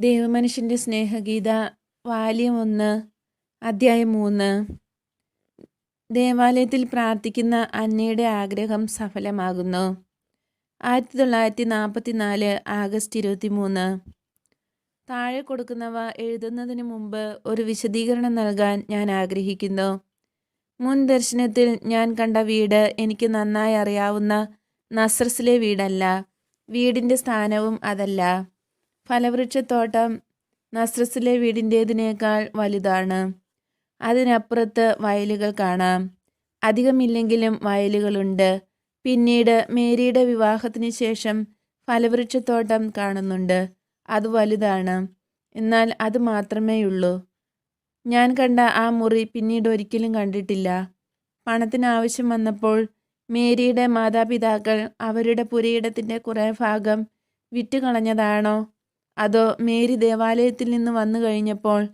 ദൈവമനുഷ്യന്റെ സ്നേഹഗീത വാല്യം ഒന്ന് അധ്യായം മൂന്ന്. ദേവാലയത്തിൽ പ്രാർത്ഥിക്കുന്ന അന്നയുടെ ആഗ്രഹം സഫലമാകുന്നു. ആയിരത്തി തൊള്ളായിരത്തി നാൽപ്പത്തി നാല് ആഗസ്റ്റ് ഇരുപത്തി മൂന്ന് താഴെ കൊടുക്കുന്നവ എഴുതുന്നതിന് മുമ്പ് ഒരു വിശദീകരണം നൽകാൻ ഞാൻ ആഗ്രഹിക്കുന്നു. മുൻ ദർശനത്തിൽ ഞാൻ കണ്ട വീട് എനിക്ക് നന്നായി അറിയാവുന്ന നസ്രസിലെ വീടല്ല. വീടിന്റെ സ്ഥാനവും അതല്ല. ഫലവൃക്ഷത്തോട്ടം നസ്രസിലെ വീടിന്റേതിനേക്കാൾ വലുതാണ്. അതിനപ്പുറത്ത് വയലുകൾ കാണാം. അധികമില്ലെങ്കിലും വയലുകളുണ്ട്. പിന്നീട് മേരിയുടെ വിവാഹത്തിന് ശേഷം ഫലവൃക്ഷത്തോട്ടം കാണുന്നുണ്ട്. അത് വലുതാണ്. എന്നാൽ അത് മാത്രമേയുള്ളൂ. ഞാൻ കണ്ട ആ മുറി പിന്നീട് ഒരിക്കലും കണ്ടിട്ടില്ല. പണത്തിനാവശ്യം വന്നപ്പോൾ മേരിയുടെ മാതാപിതാക്കൾ അവരുടെ പുരയിടത്തിന്റെ കുറേ ഭാഗം വിറ്റുകളഞ്ഞതാണോ? അതോ മേരി ദേവാലയത്തിൽ നിന്ന് വന്നു കഴിഞ്ഞപ്പോൾ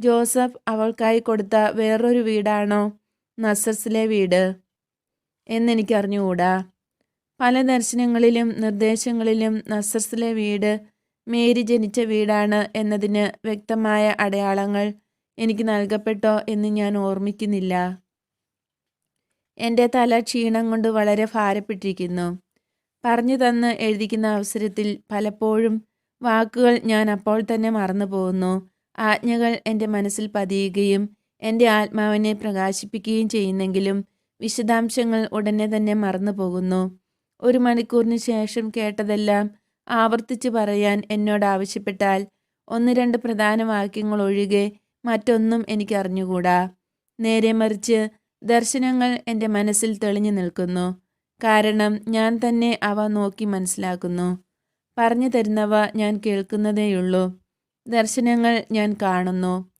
ജോസഫ് അവൾക്കായി കൊടുത്ത വേറൊരു വീടാണോ നസസിലെ വീട്? എന്നെനിക്കറിഞ്ഞുകൂടാ. പല ദർശനങ്ങളിലും നിർദ്ദേശങ്ങളിലും നസസിലെ വീട് മേരി ജനിച്ച വീടാണ് എന്നതിന് വ്യക്തമായ അടയാളങ്ങൾ എനിക്ക് നൽകപ്പെട്ടോ എന്ന് ഞാൻ ഓർമ്മിക്കുന്നില്ല. എന്റെ തല ക്ഷീണം കൊണ്ട് വളരെ ഭാരപ്പെട്ടിരിക്കുന്നു. പറഞ്ഞു തന്ന് എഴുതിക്കുന്ന അവസരത്തിൽ പലപ്പോഴും വാക്കുകൾ ഞാൻ അപ്പോൾ തന്നെ മറന്നു പോകുന്നു. ആജ്ഞകൾ എന്റെ മനസ്സിൽ പതിയുകയും എന്റെ ആത്മാവിനെ പ്രകാശിപ്പിക്കുകയും ചെയ്യുന്നെങ്കിലും വിശദാംശങ്ങൾ ഉടനെ തന്നെ മറന്നു പോകുന്നു. ഒരു മണിക്കൂറിന് ശേഷം കേട്ടതെല്ലാം ആവർത്തിച്ച് പറയാൻ എന്നോട് ആവശ്യപ്പെട്ടാൽ ഒന്ന് രണ്ട് പ്രധാന വാക്യങ്ങൾ ഒഴികെ മറ്റൊന്നും എനിക്ക് അറിഞ്ഞുകൂടാ നേരെ മറിച്ച് ദർശനങ്ങൾ എന്റെ മനസ്സിൽ തെളിഞ്ഞു നിൽക്കുന്നു. കാരണം ഞാൻ തന്നെ അവ നോക്കി മനസ്സിലാക്കുന്നു. പറഞ്ഞു തരുന്നവ ഞാൻ കേൾക്കുന്നതേയുള്ളൂ ദർശനങ്ങൾ ഞാൻ കാണുന്നു.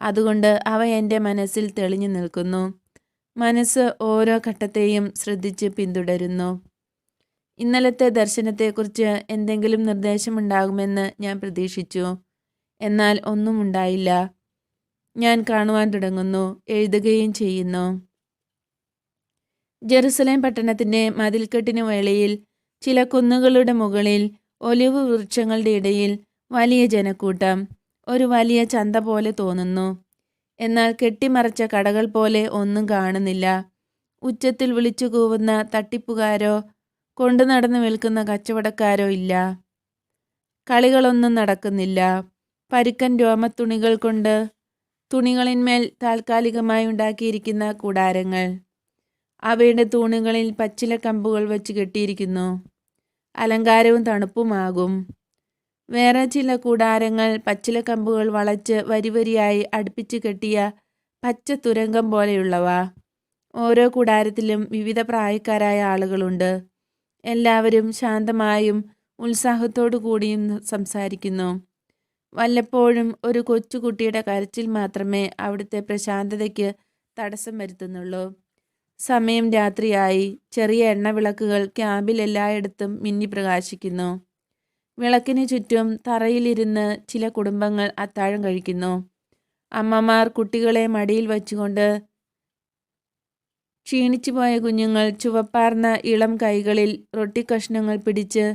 അതുകൊണ്ട് അവ എന്റെ മനസ്സിൽ തെളിഞ്ഞു നിൽക്കുന്നു. മനസ്സ് ഓരോ ഘട്ടത്തെയും ശ്രദ്ധിച്ച് പിന്തുടരുന്നു. ഇന്നലത്തെ ദർശനത്തെക്കുറിച്ച് എന്തെങ്കിലും നിർദ്ദേശമുണ്ടാകുമെന്ന് ഞാൻ പ്രതീക്ഷിച്ചു. എന്നാൽ ഒന്നും ഉണ്ടായില്ല. ഞാൻ കാണുവാൻ തുടങ്ങുന്നു എഴുതുകയും ചെയ്യുന്നു. ജെറുസലേം പട്ടണത്തിന്റെ മതിൽക്കെട്ടിന് വേളയിൽ ചില കുന്നുകളുടെ മുകളിൽ ഒലിവ് വൃക്ഷങ്ങളുടെ ഇടയിൽ വലിയ ജനക്കൂട്ടം ഒരു വലിയ ചന്ത പോലെ തോന്നുന്നു. എന്നാൽ കെട്ടിമറച്ച കടകൾ പോലെ ഒന്നും കാണുന്നില്ല. ഉച്ചത്തിൽ വിളിച്ചു കൂവുന്ന തട്ടിപ്പുകാരോ കൊണ്ടു നടന്നു വിൽക്കുന്ന കച്ചവടക്കാരോ ഇല്ല. കളികളൊന്നും നടക്കുന്നില്ല. പരുക്കൻ രോമത്തുണികൾ കൊണ്ട് തുണികളിന്മേൽ താൽക്കാലികമായി ഉണ്ടാക്കിയിരിക്കുന്ന കൂടാരങ്ങൾ. അവയുടെ തൂണുകളിൽ പച്ചില കമ്പുകൾ വെച്ച് കെട്ടിയിരിക്കുന്നു. അലങ്കാരവും തണുപ്പുമാകും. വേറെ ചില കൂടാരങ്ങൾ പച്ചില കമ്പുകൾ വളച്ച് വരിവരിയായി അടുപ്പിച്ച് കെട്ടിയ പച്ച തുരങ്കം പോലെയുള്ളവ. ഓരോ കൂടാരത്തിലും വിവിധ പ്രായക്കാരായ ആളുകളുണ്ട്. എല്ലാവരും ശാന്തമായും ഉത്സാഹത്തോടു കൂടിയും സംസാരിക്കുന്നു. വല്ലപ്പോഴും ഒരു കൊച്ചുകുട്ടിയുടെ കരച്ചിൽ മാത്രമേ അവിടുത്തെ പ്രശാന്തതയ്ക്ക് തടസ്സം വരുത്തുന്നുള്ളൂ. സമയം രാത്രിയായി ചെറിയ എണ്ണവിളക്കുകൾ ക്യാമ്പിൽ എല്ലായിടത്തും മിന്നി പ്രകാശിക്കുന്നു. വിളക്കിന് ചുറ്റും തറയിലിരുന്ന് ചില കുടുംബങ്ങൾ അത്താഴം കഴിക്കുന്നു. അമ്മമാർ കുട്ടികളെ മടിയിൽ വച്ചുകൊണ്ട് ക്ഷീണിച്ചു പോയ കുഞ്ഞുങ്ങൾ ചുവപ്പാർന്ന ഇളം കൈകളിൽ റൊട്ടിക്കഷ്ണങ്ങൾ പിടിച്ച്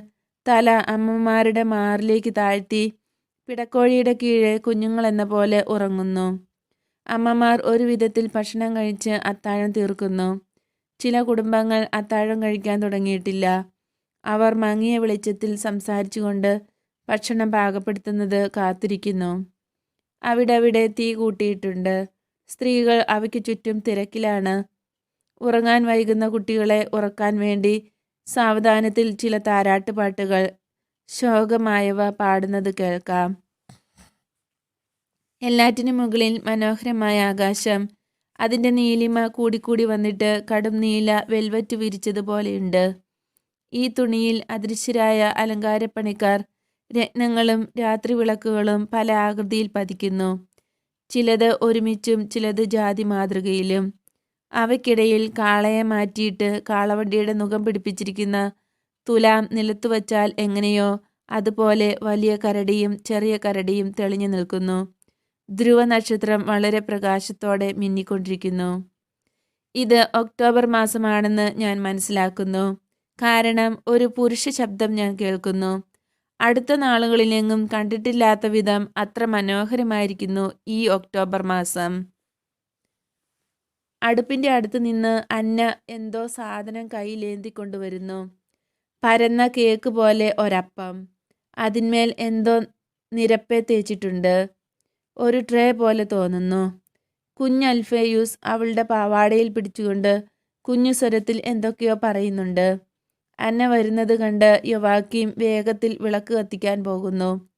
തല അമ്മമാരുടെ മാറിലേക്ക് താഴ്ത്തി പിടക്കോഴിയുടെ കീഴെ കുഞ്ഞുങ്ങളെന്ന പോലെ ഉറങ്ങുന്നു. അമ്മമാർ ഒരു വിധത്തിൽ ഭക്ഷണം കഴിച്ച് അത്താഴം തീർക്കുന്നു. ചില കുടുംബങ്ങൾ അത്താഴം കഴിക്കാൻ തുടങ്ങിയിട്ടില്ല. അവർ മങ്ങിയ വെളിച്ചത്തിൽ സംസാരിച്ചുകൊണ്ട് ഭക്ഷണം പാകപ്പെടുത്തുന്നത് കാത്തിരിക്കുന്നു. അവിടെ അവിടെ തീ കൂട്ടിയിട്ടുണ്ട്. സ്ത്രീകൾ അവയ്ക്ക് ചുറ്റും തിരക്കിലാണ്. ഉറങ്ങാൻ വൈകുന്ന കുട്ടികളെ ഉറക്കാൻ വേണ്ടി സാവധാനത്തിൽ ചില താരാട്ടുപാട്ടുകൾ ശോകമായവ പാടുന്നത് കേൾക്കാം. എല്ലാറ്റിനും മുകളിൽ മനോഹരമായ ആകാശം. അതിന്റെ നീലിമ കൂടിക്കൂടി വന്നിട്ട് കടും നീല വെൽവറ്റ് വിരിച്ചതുപോലെയുണ്ട്. ഈ തുണിയിൽ അദൃശ്യരായ അലങ്കാരപ്പണിക്കാർ രത്നങ്ങളും രാത്രി വിളക്കുകളും പല ആകൃതിയിൽ പതിക്കുന്നു. ചിലത് ഒരുമിച്ചും ചിലത് ജാതി മാതൃകയിലും. അവയ്ക്കിടയിൽ കാളയെ മാറ്റിയിട്ട് കാളവണ്ടിയുടെ മുഖം പിടിപ്പിച്ചിരിക്കുന്ന തുലാം നിലത്തു വച്ചാൽ എങ്ങനെയോ അതുപോലെ വലിയ കരടിയും ചെറിയ കരടിയും തെളിഞ്ഞു നിൽക്കുന്നു. ധ്രുവ നക്ഷത്രം വളരെ പ്രകാശത്തോടെ മിന്നിക്കൊണ്ടിരിക്കുന്നു. ഇത് ഒക്ടോബർ മാസമാണെന്ന് ഞാൻ മനസ്സിലാക്കുന്നു. കാരണം ഒരു പുരുഷ ശബ്ദം ഞാൻ കേൾക്കുന്നു. അടുത്ത നാളുകളിലെങ്ങും കണ്ടിട്ടില്ലാത്ത വിധം അത്ര മനോഹരമായിരിക്കുന്നു ഈ ഒക്ടോബർ മാസം. അടുപ്പിന്റെ അടുത്ത് നിന്ന് അന്ന എന്തോ സാധനം കയ്യിലേന്തിക്കൊണ്ടുവരുന്നു പരന്ന കേക്ക് പോലെ ഒരപ്പം. അതിന്മേൽ എന്തോ നിരപ്പെ തേച്ചിട്ടുണ്ട്. ഒരു ട്രേ പോലെ തോന്നുന്നു. കുഞ്ഞ് അൽഫേയൂസ് അവളുടെ പാവാടയിൽ പിടിച്ചുകൊണ്ട് കുഞ്ഞു സ്വരത്തിൽ എന്തൊക്കെയോ പറയുന്നുണ്ട്. അന്ന വരുന്നത് കണ്ട് യുവാക്കിയും വേഗത്തിൽ വിളക്ക് കത്തിക്കാൻ പോകുന്നു.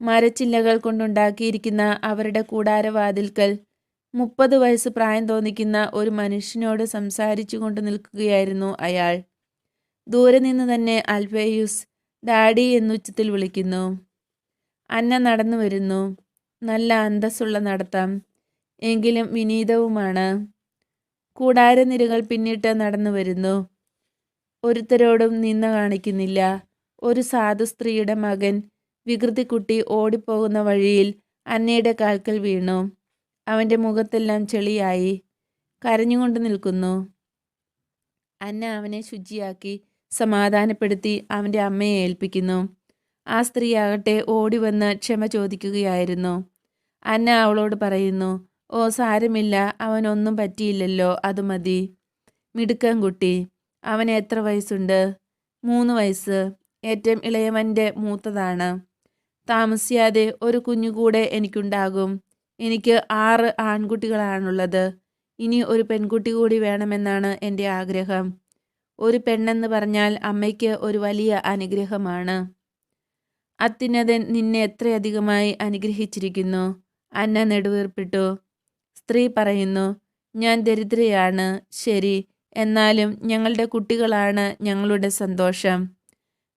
മരച്ചില്ലകൾ കൊണ്ടുണ്ടാക്കിയിരിക്കുന്ന അവരുടെ കൂടാരവാതിൽക്കൽ മുപ്പത് വയസ്സ് പ്രായം തോന്നിക്കുന്ന ഒരു മനുഷ്യനോട് സംസാരിച്ചു കൊണ്ട് നിൽക്കുകയായിരുന്നു അയാൾ. ദൂരെ നിന്ന് തന്നെ അൽഫേയൂസ് ഡാഡി എന്നുച്ചത്തിൽ വിളിക്കുന്നു. അന്ന നടന്നു വരുന്നു. നല്ല അന്തസ്സുള്ള നടത്തം എങ്കിലും വിനീതവുമാണ്. കൂടാരനിരകൾ പിന്നിട്ട് നടന്നു വരുന്നു. ഒരുത്തരോടും നിന്ന കാണിക്കുന്നില്ല. ഒരു സാധു സ്ത്രീയുടെ മകൻ വികൃതിക്കുട്ടി ഓടിപ്പോകുന്ന വഴിയിൽ അന്നയുടെ കാൽക്കൽ വീണു. അവന്റെ മുഖത്തെല്ലാം ചെളിയായി. കരഞ്ഞുകൊണ്ട് നിൽക്കുന്നു. അന്ന അവനെ ശുചിയാക്കി സമാധാനപ്പെടുത്തി അവന്റെ അമ്മയെ ഏൽപ്പിക്കുന്നു. ആ സ്ത്രീയാകട്ടെ ഓടി വന്ന് ക്ഷമ ചോദിക്കുകയായിരുന്നു. അന്ന അവളോട് പറയുന്നു ഓ സാരമില്ല അവനൊന്നും പറ്റിയില്ലല്ലോ അത് മതി. മിടുക്കൻ കുട്ടി അവന് എത്ര വയസ്സുണ്ട്? മൂന്ന് വയസ്സ്. ഏറ്റവും ഇളയവന്റെ മൂത്തതാണ്. താമസിയാതെ ഒരു കുഞ്ഞു കൂടെ എനിക്കുണ്ടാകും. എനിക്ക് ആറ് ആൺകുട്ടികളാണുള്ളത്. ഇനി ഒരു പെൺകുട്ടി കൂടി വേണമെന്നാണ് എന്റെ ആഗ്രഹം. ഒരു പെണ്ണെന്ന് പറഞ്ഞാൽ അമ്മയ്ക്ക് ഒരു വലിയ അനുഗ്രഹമാണ്. അത്യുന്നതൻ നിന്നെ എത്രയധികമായി അനുഗ്രഹിച്ചിരിക്കുന്നു? അന്ന നെടുവേർപ്പിട്ടു. സ്ത്രീ പറയുന്നു ഞാൻ ദരിദ്രയാണ് ശരി എന്നാലും ഞങ്ങളുടെ കുട്ടികളാണ് ഞങ്ങളുടെ സന്തോഷം.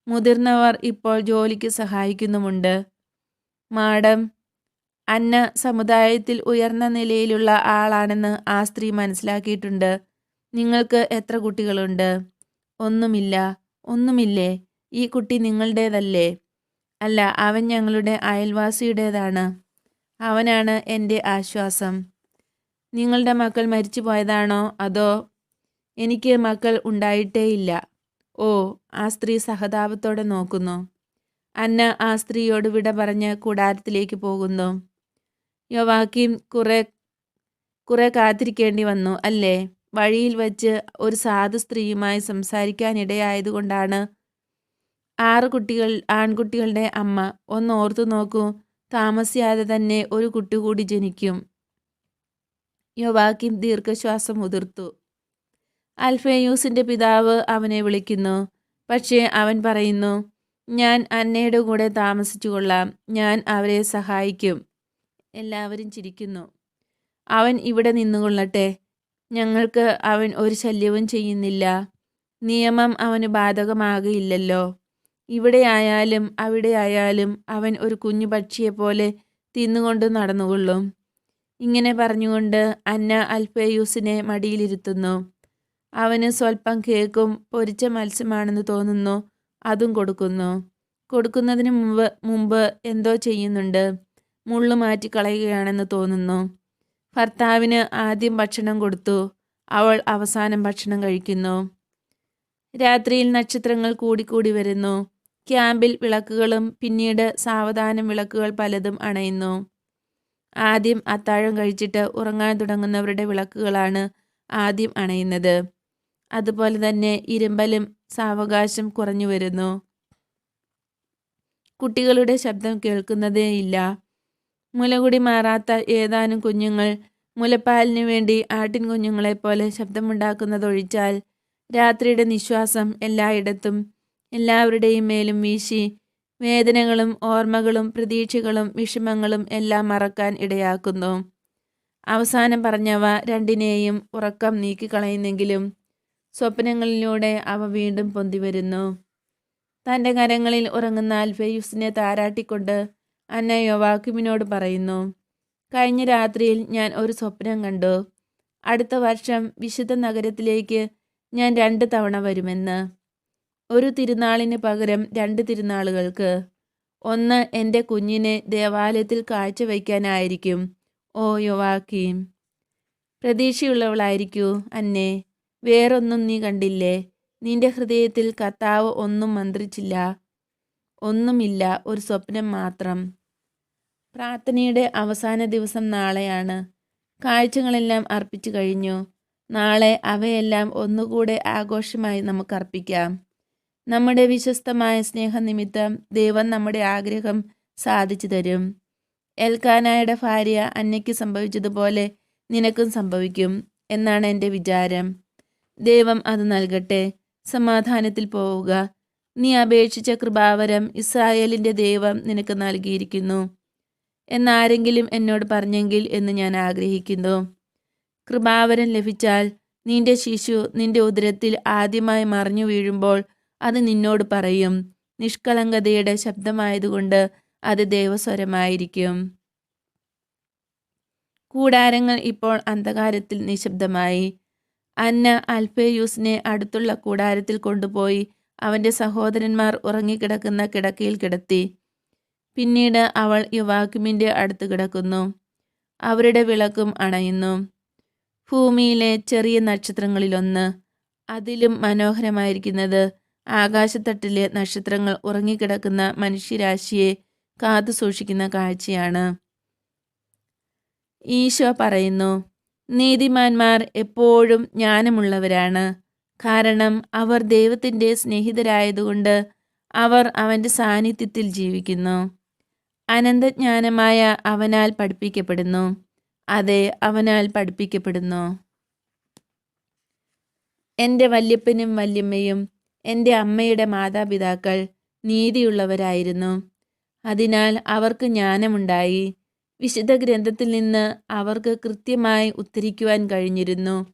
മുതിർന്നവർ ഇപ്പോൾ ജോലിക്ക് സഹായിക്കുന്നുമുണ്ട്. മാഡം അന്ന സമുദായത്തിൽ ഉയർന്ന നിലയിലുള്ള ആളാണെന്ന് ആ സ്ത്രീ മനസ്സിലാക്കിയിട്ടുണ്ട്. നിങ്ങൾക്ക് എത്ര കുട്ടികളുണ്ട്? ഒന്നുമില്ല ഒന്നുമില്ലേ ഈ കുട്ടി നിങ്ങളുടേതല്ലേ? അല്ല അവൻ ഞങ്ങളുടെ അയൽവാസിയുടേതാണ്. അവനാണ് എന്റെ ആശ്വാസം. നിങ്ങളുടെ മക്കൾ മരിച്ചു പോയതാണോ അതോ എനിക്ക് മക്കൾ ഉണ്ടായിട്ടേയില്ല. ഓ ആ സ്ത്രീ സഹതാപത്തോടെ നോക്കുന്നു. അന്ന ആ സ്ത്രീയോട് വിട പറഞ്ഞ് കൂടാരത്തിലേക്ക് പോകുന്നു. യോവാക്കിയും കുറെ കുറെ കാത്തിരിക്കേണ്ടി വന്നു അല്ലേ? വഴിയിൽ വച്ച് ഒരു സാധു സ്ത്രീയുമായി സംസാരിക്കാനിടയായതുകൊണ്ടാണ് ആറ് കുട്ടികൾ ആൺകുട്ടികളുടെ അമ്മ. ഒന്ന് ഓർത്തു നോക്കൂ താമസിയാതെ തന്നെ ഒരു കുട്ടി കൂടി ജനിക്കും. യോവാക്കിം ദീർഘശ്വാസം ഉതിർത്തു അൽഫേയൂസിന്റെ പിതാവ് അവനെ വിളിക്കുന്നു. പക്ഷേ അവൻ പറയുന്നു ഞാൻ അന്നയുടെ കൂടെ താമസിച്ചു കൊള്ളാം ഞാൻ അവരെ സഹായിക്കും. എല്ലാവരും ചിരിക്കുന്നു. അവൻ ഇവിടെ നിന്നുകൊള്ളട്ടെ. ഞങ്ങൾക്ക് അവൻ ഒരു ശല്യവും ചെയ്യുന്നില്ല. നിയമം അവന് ബാധകമാകയില്ലല്ലോ ഇവിടെ അവിടെയായാലും അവൻ ഒരു കുഞ്ഞു പക്ഷിയെപ്പോലെ തിന്നുകൊണ്ട് നടന്നുകൊള്ളും. ഇങ്ങനെ പറഞ്ഞുകൊണ്ട് അന്ന അൽഫേയൂസിനെ മടിയിലിരുത്തുന്നു. അവന് സ്വല്പം കേക്കും പൊരിച്ച മത്സ്യമാണെന്ന് തോന്നുന്നു. അതും കൊടുക്കുന്നു. കൊടുക്കുന്നതിന് മുമ്പ് മുമ്പ് എന്തോ ചെയ്യുന്നുണ്ട്. മുള്ളു മാറ്റിക്കളയുകയാണെന്ന് തോന്നുന്നു. ഭർത്താവിന് ആദ്യം ഭക്ഷണം കൊടുത്തു. അവൾ അവസാനം ഭക്ഷണം കഴിക്കുന്നു. രാത്രിയിൽ നക്ഷത്രങ്ങൾ കൂടിക്കൂടി വരുന്നു. ക്യാമ്പിൽ വിളക്കുകളും പിന്നീട് സാവധാനം വിളക്കുകൾ പലതും അണയുന്നു. ആദ്യം അത്താഴം കഴിച്ചിട്ട് ഉറങ്ങാൻ തുടങ്ങുന്നവരുടെ വിളക്കുകളാണ് ആദ്യം അണയുന്നത്. അതുപോലെ തന്നെ ഇരുമ്പലും സാവകാശം കുറഞ്ഞു വരുന്നു. കുട്ടികളുടെ ശബ്ദം കേൾക്കുന്നതേ ഇല്ല. മുലകുടി മാറാത്ത ഏതാനും കുഞ്ഞുങ്ങൾ മുലപ്പാലിനു വേണ്ടി ആട്ടിൻ കുഞ്ഞുങ്ങളെപ്പോലെ ശബ്ദമുണ്ടാക്കുന്നതൊഴിച്ചാൽ രാത്രിയുടെ നിശ്വാസം എല്ലായിടത്തും എല്ലാവരുടെയും മേലും വീശി വേദനകളും ഓർമ്മകളും പ്രതീക്ഷകളും വിഷമങ്ങളും എല്ലാം മറക്കാൻ ഇടയാക്കുന്നു. അവസാനം പറഞ്ഞവ രണ്ടിനെയും ഉറക്കം നീക്കിക്കളയുന്നെങ്കിലും സ്വപ്നങ്ങളിലൂടെ അവ വീണ്ടും പൊന്തിവരുന്നു. തന്റെ കരങ്ങളിൽ ഉറങ്ങുന്ന അൽഫയുസിനെ താരാട്ടിക്കൊണ്ട് അന്ന യോവാക്യുമിനോട് പറയുന്നു കഴിഞ്ഞ രാത്രിയിൽ ഞാൻ ഒരു സ്വപ്നം കണ്ടു. അടുത്ത വർഷം വിശുദ്ധ നഗരത്തിലേക്ക് ഞാൻ രണ്ട് തവണ വരുമെന്ന്. ഒരു തിരുനാളിന് പകരം രണ്ട് തിരുനാളുകൾക്ക്. ഒന്ന് എന്റെ കുഞ്ഞിനെ ദേവാലയത്തിൽ കാഴ്ചവയ്ക്കാനായിരിക്കും ഓ യുവാക്കീം. പ്രതീക്ഷയുള്ളവളായിരിക്കൂ അന്നെ. വേറൊന്നും നീ കണ്ടില്ലേ? നിന്റെ ഹൃദയത്തിൽ കർത്താവ് ഒന്നും മന്ത്രിച്ചില്ല. ഒന്നുമില്ല ഒരു സ്വപ്നം മാത്രം. പ്രാർത്ഥനയുടെ അവസാന ദിവസം നാളെയാണ്. കാഴ്ചകളെല്ലാം അർപ്പിച്ചു കഴിഞ്ഞു. നാളെ അവയെല്ലാം ഒന്നുകൂടെ ആഘോഷമായി നമുക്ക് അർപ്പിക്കാം നമ്മുടെ വിശ്വസ്തമായ സ്നേഹനിമിത്തം ദൈവം നമ്മുടെ ആഗ്രഹം സാധിച്ചു തരും. എൽക്കാനായുടെ ഭാര്യ അന്നയ്ക്ക് സംഭവിച്ചതുപോലെ നിനക്കും സംഭവിക്കും എന്നാണ് എന്റെ വിചാരം. ദൈവം അത് നൽകട്ടെ. സമാധാനത്തിൽ പോവുക. നീ അപേക്ഷിച്ച കൃപാവരം ഇസ്രായേലിന്റെ ദൈവം നിനക്ക് നൽകിയിരിക്കുന്നു. എന്നാരെങ്കിലും എന്നോട് പറഞ്ഞെങ്കിൽ എന്ന് ഞാൻ ആഗ്രഹിക്കുന്നു. കൃപാവരം ലഭിച്ചാൽ നിന്റെ ശിശു നിന്റെ ഉദരത്തിൽ ആദ്യമായി മറിഞ്ഞു വീഴുമ്പോൾ അത് നിന്നോട് പറയും. നിഷ്കളങ്കതയുടെ ശബ്ദമായതുകൊണ്ട് അത് ദൈവസ്വരമായിരിക്കും. കൂടാരങ്ങൾ ഇപ്പോൾ അന്ധകാരത്തിൽ നിശബ്ദമായി. അന്ന അൽഫേയൂസിനെ അടുത്തുള്ള കൂടാരത്തിൽ കൊണ്ടുപോയി അവന്റെ സഹോദരന്മാർ ഉറങ്ങിക്കിടക്കുന്ന കിടക്കയിൽ കിടത്തി. പിന്നീട് അവൾ യുവാക്കുമിന്റെ അടുത്ത് കിടക്കുന്നു. അവരുടെ വിളക്കും അണയുന്നു. ഭൂമിയിലെ ചെറിയ നക്ഷത്രങ്ങളിലൊന്ന്. അതിലും മനോഹരമായിരിക്കുന്നത് ആകാശത്തട്ടിലെ നക്ഷത്രങ്ങൾ ഉറങ്ങിക്കിടക്കുന്ന മനുഷ്യരാശിയെ കാത്തു സൂക്ഷിക്കുന്ന കാഴ്ചയാണ്. ഈശോ പറയുന്നു നീതിമാന്മാർ എപ്പോഴും ജ്ഞാനമുള്ളവരാണ്. കാരണം അവർ ദൈവത്തിന്റെ സ്നേഹിതരായതുകൊണ്ട് അവർ അവന്റെ സാന്നിധ്യത്തിൽ ജീവിക്കുന്നു. അനന്തജ്ഞാനമായ അവനാൽ പഠിപ്പിക്കപ്പെടുന്നു. അതെ അവനാൽ പഠിപ്പിക്കപ്പെടുന്നു. എന്റെ വല്യപ്പനും വല്യമ്മയും എന്റെ അമ്മയുടെ മാതാപിതാക്കൾ നീതിയുള്ളവരായിരുന്നു. അതിനാൽ അവർക്ക് ജ്ഞാനമുണ്ടായി. വിശുദ്ധ ഗ്രന്ഥത്തിൽ നിന്ന് അവർക്ക് കൃത്യമായി ഉത്തരിക്കുവാൻ കഴിഞ്ഞിരുന്നു.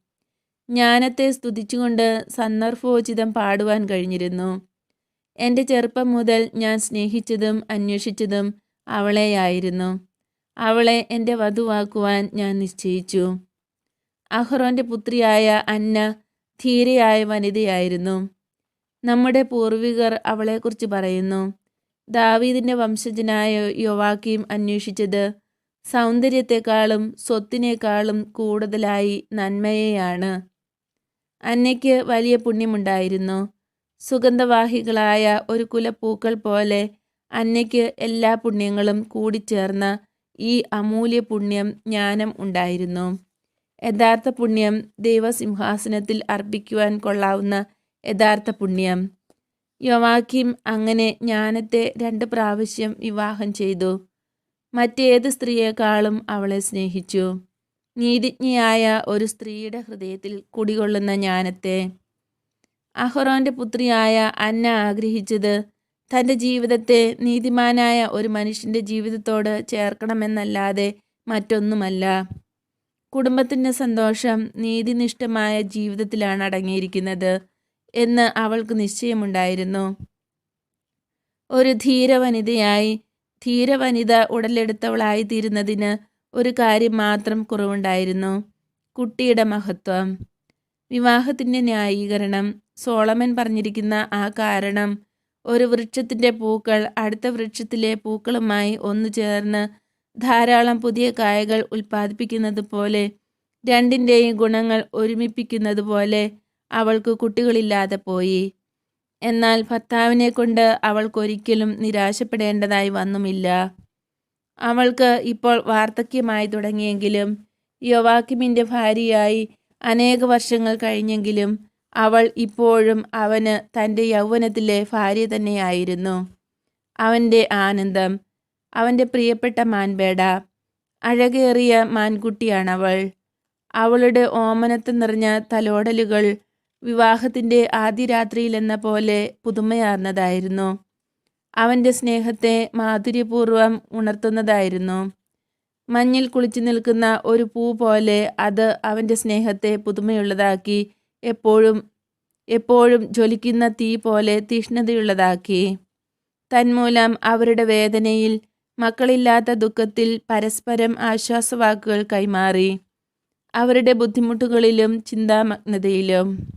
ജ്ഞാനത്തെ സ്തുതിച്ചുകൊണ്ട് സന്ദർഭോചിതം പാടുവാൻ കഴിഞ്ഞിരുന്നു. എന്റെ ചെറുപ്പം മുതൽ ഞാൻ സ്നേഹിച്ചതും അന്വേഷിച്ചതും അവളെയായിരുന്നു. അവളെ എന്റെ വധുവാക്കുവാൻ ഞാൻ നിശ്ചയിച്ചു. അഹ്റോന്റെ പുത്രിയായ അന്ന ധീരയായ വനിതയായിരുന്നു. നമ്മുടെ പൂർവികർ അവളെക്കുറിച്ച് പറയുന്നു. ദാവീദിന്റെ വംശജനായ യുവാക്കിയും അന്വേഷിച്ചത് സൗന്ദര്യത്തെക്കാളും സ്വത്തിനേക്കാളും കൂടുതലായി നന്മയെയാണ്. അന്നയ്ക്ക് വലിയ പുണ്യമുണ്ടായിരുന്നു. സുഗന്ധവാഹികളായ ഒരു കുലപ്പൂക്കൾ പോലെ അന്നയ്ക്ക് എല്ലാ പുണ്യങ്ങളും കൂടിച്ചേർന്ന ഈ അമൂല്യ പുണ്യം ജ്ഞാനം ഉണ്ടായിരുന്നു. യഥാർത്ഥ പുണ്യം ദൈവസിംഹാസനത്തിൽ അർപ്പിക്കുവാൻ കൊള്ളാവുന്ന യഥാർത്ഥ പുണ്യം. യോവാക്കിം അങ്ങനെ ജ്ഞാനത്തെ രണ്ട് പ്രാവശ്യം വിവാഹം ചെയ്തു. മറ്റേത് സ്ത്രീയേക്കാളും അവളെ സ്നേഹിച്ചു. നീതിജ്ഞയായ ഒരു സ്ത്രീയുടെ ഹൃദയത്തിൽ കുടികൊള്ളുന്ന ജ്ഞാനത്തെ. അഹ്റോന്റെ പുത്രിയായ അന്ന ആഗ്രഹിച്ചത് തന്റെ ജീവിതത്തെ നീതിമാനായ ഒരു മനുഷ്യന്റെ ജീവിതത്തോട് ചേർക്കണമെന്നല്ലാതെ മറ്റൊന്നുമല്ല. കുടുംബത്തിന്റെ സന്തോഷം നീതിനിഷ്ഠമായ ജീവിതത്തിലാണ് അടങ്ങിയിരിക്കുന്നത്. എന്ന് അവൾക്ക് നിശ്ചയമുണ്ടായിരുന്നു. ഒരു ധീരവനിതയായി ധീരവനിത ഉടലെടുത്തവളായി തീരുന്നതിന് ഒരു കാര്യം മാത്രം കുറവുണ്ടായിരുന്നു. കുട്ടിയുടെ മഹത്വം. വിവാഹത്തിന്റെ ന്യായീകരണം. സോളമൻ പറഞ്ഞിരിക്കുന്ന ആ കാരണം. ഒരു വൃക്ഷത്തിന്റെ പൂക്കൾ അടുത്ത വൃക്ഷത്തിലെ പൂക്കളുമായി ഒന്നു ചേർന്ന് ധാരാളം പുതിയ കായകൾ ഉൽപ്പാദിപ്പിക്കുന്നത് പോലെ രണ്ടിന്റെയും ഗുണങ്ങൾ ഒരുമിപ്പിക്കുന്നത് പോലെ അവൾക്ക് കുട്ടികളില്ലാതെ പോയി. എന്നാൽ ഭർത്താവിനെ കൊണ്ട് അവൾക്കൊരിക്കലും നിരാശപ്പെടേണ്ടതായി വന്നുമില്ല. അവൾക്ക് ഇപ്പോൾ വാർദ്ധക്യമായി തുടങ്ങിയെങ്കിലും യോവാക്കിമിന്റെ ഭാര്യയായി അനേക വർഷങ്ങൾ കഴിഞ്ഞെങ്കിലും അവൾ ഇപ്പോഴും അവന് തന്റെ യൗവനത്തിലെ ഭാര്യ തന്നെയായിരുന്നു. അവന്റെ ആനന്ദം അവന്റെ പ്രിയപ്പെട്ട മാൻപേട അഴകേറിയ മാൻകുട്ടിയാണവൾ. അവളുടെ ഓമനത്ത് നിറഞ്ഞ തലോടലുകൾ വിവാഹത്തിന്റെ ആദ്യ രാത്രിയിലെന്ന പോലെ പുതുമയാർന്നതായിരുന്നു. അവന്റെ സ്നേഹത്തെ മാധുര്യപൂർവം ഉണർത്തുന്നതായിരുന്നു. മഞ്ഞിൽ കുളിച്ചു നിൽക്കുന്ന ഒരു പൂ പോലെ അത് അവന്റെ സ്നേഹത്തെ പുതുമയുള്ളതാക്കി എപ്പോഴും എപ്പോഴും ജ്വലിക്കുന്ന തീ പോലെ തീഷ്ണതയുള്ളതാക്കി. തന്മൂലം അവരുടെ വേദനയിൽ മക്കളില്ലാത്ത ദുഃഖത്തിൽ പരസ്പരം ആശ്വാസവാക്കുകൾ കൈമാറി. അവരുടെ ബുദ്ധിമുട്ടുകളിലും ചിന്താമഗ്നതയിലും.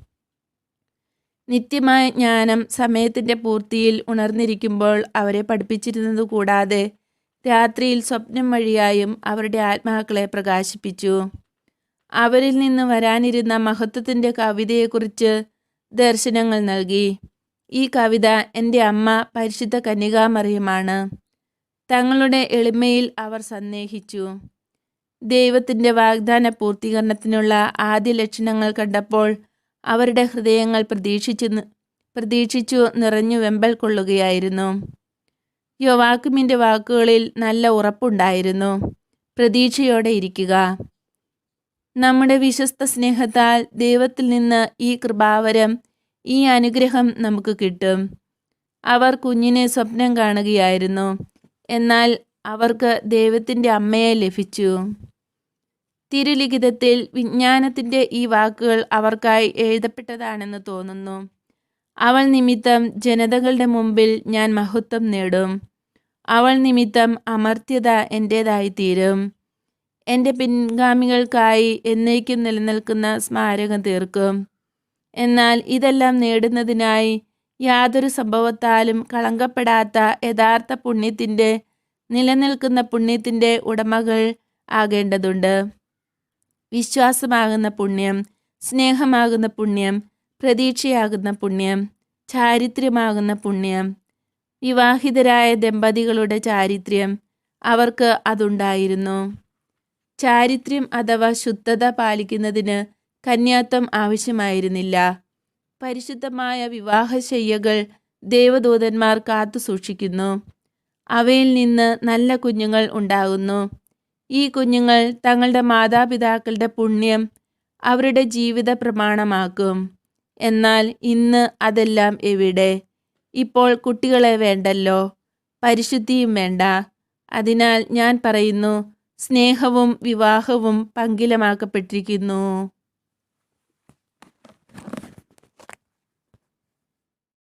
നിത്യമായ ജ്ഞാനം സമയത്തിന്റെ പൂർത്തിയിൽ ഉണർന്നിരിക്കുമ്പോൾ അവരെ പഠിപ്പിച്ചിരുന്നത് കൂടാതെ രാത്രിയിൽ സ്വപ്നം വഴിയായും അവരുടെ ആത്മാക്കളെ പ്രകാശിപ്പിച്ചു. അവരിൽ നിന്ന് വരാനിരുന്ന മഹത്വത്തിന്റെ കവിതയെക്കുറിച്ച് ദർശനങ്ങൾ നൽകി. ഈ കവിത എന്റെ അമ്മ പരിശുദ്ധ കന്യകാമറിയമാണ്. തങ്ങളുടെ എളിമയിൽ അവർ സന്ദേഹിച്ചു. ദൈവത്തിന്റെ വാഗ്ദാന പൂർത്തീകരണത്തിനുള്ള ആദ്യ ലക്ഷണങ്ങൾ കണ്ടപ്പോൾ അവരുടെ ഹൃദയങ്ങൾ പ്രതീക്ഷിച്ചു പ്രതീക്ഷിച്ചു നിറഞ്ഞു വെമ്പൽ കൊള്ളുകയായിരുന്നു. യോവാക്കുമിന്റെ വാക്കുകളിൽ നല്ല ഉറപ്പുണ്ടായിരുന്നു. പ്രതീക്ഷയോടെ ഇരിക്കുക. നമ്മുടെ വിശ്വസ്ത സ്നേഹത്താൽ ദൈവത്തിൽ നിന്ന് ഈ കൃപാവരം ഈ അനുഗ്രഹം നമുക്ക് കിട്ടും. അവർ കുഞ്ഞിനെ സ്വപ്നം കാണുകയായിരുന്നു. എന്നാൽ അവർക്ക് ദൈവത്തിന്റെ അമ്മയെ ലഭിച്ചു. തിരുലിഖിതത്തിൽ വിജ്ഞാനത്തിന്റെ ഈ വാക്കുകൾ അവർക്കായി എഴുതപ്പെട്ടതാണെന്ന് തോന്നുന്നു. അവൾ നിമിത്തം ജനതകളുടെ മുമ്പിൽ ഞാൻ മഹത്വം നേടും. അവൾ നിമിത്തം അമർത്യത എന്റേതായിത്തീരും എന്റെ പിൻഗാമികൾക്കായി എന്നേക്കും നിലനിൽക്കുന്ന സ്മാരകം തീർക്കും. എന്നാൽ ഇതെല്ലാം നേടുന്നതിനായി യാതൊരു സംഭവത്താലും കളങ്കപ്പെടാത്ത യഥാർത്ഥ പുണ്യത്തിന്റെ നിലനിൽക്കുന്ന പുണ്യത്തിന്റെ ഉടമകൾ ആകേണ്ടതുണ്ട്. വിശ്വാസമാകുന്ന പുണ്യം സ്നേഹമാകുന്ന പുണ്യം പ്രതീക്ഷയാകുന്ന പുണ്യം ചാരിത്ര്യമാകുന്ന പുണ്യം വിവാഹിതരായ ദമ്പതികളുടെ ചാരിത്രം അവർക്ക് അതുണ്ടായിരുന്നു. ചാരിത്രം അഥവാ ശുദ്ധത പാലിക്കുന്നതിന് കന്യാത്വം ആവശ്യമായിരുന്നില്ല. പരിശുദ്ധമായ വിവാഹശയ്യകൾ ദേവദൂതന്മാർ കാത്തു സൂക്ഷിക്കുന്നു അവയിൽ നിന്ന് നല്ല കുഞ്ഞുങ്ങൾ ഉണ്ടാകുന്നു. ഈ കുഞ്ഞുങ്ങൾ തങ്ങളുടെ മാതാപിതാക്കളുടെ പുണ്യം അവരുടെ ജീവിത പ്രമാണമാക്കും എന്നാൽ ഇന്ന് അതെല്ലാം എവിടെ? ഇപ്പോൾ കുട്ടികളെ വേണ്ടല്ലോ? പരിശുദ്ധിയും വേണ്ട. അതിനാൽ ഞാൻ പറയുന്നു സ്നേഹവും വിവാഹവും പങ്കിലമാക്കപ്പെട്ടിരിക്കുന്നു.